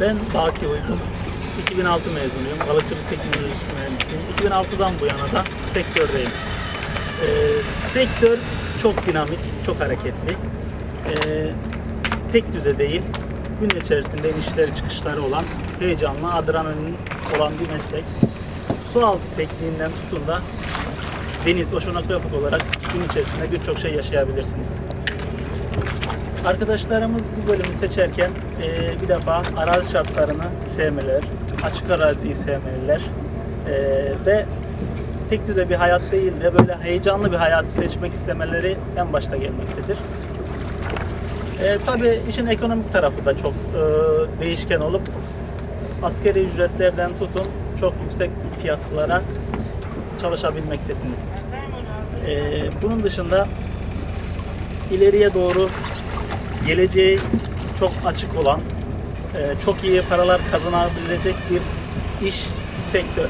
Ben Baki Uygun. 2006 mezunuyum. Balıkçılık teknolojisi mühendisiyim. 2006'dan bu yana da sektördeyim. Ee, sektör çok dinamik, çok hareketli. Ee, tek düze değil, gün içerisinde inişleri çıkışları olan, heyecanlı, adrenalin olan bir meslek. Su altı tekniğinden tutun da deniz, oşanografik olarak gün içerisinde birçok şey yaşayabilirsiniz. Arkadaşlarımız bu bölümü seçerken e, bir defa arazi şartlarını sevmeler, açık araziyi sevmeliler e, ve tek düze bir hayat değil de böyle heyecanlı bir hayatı seçmek istemeleri en başta gelmektedir. E, Tabii işin ekonomik tarafı da çok e, değişken olup askeri ücretlerden tutun çok yüksek fiyatlara çalışabilmektesiniz. E, bunun dışında ileriye doğru geleceği çok açık olan, e, çok iyi paralar kazanabilecek bir iş sektör.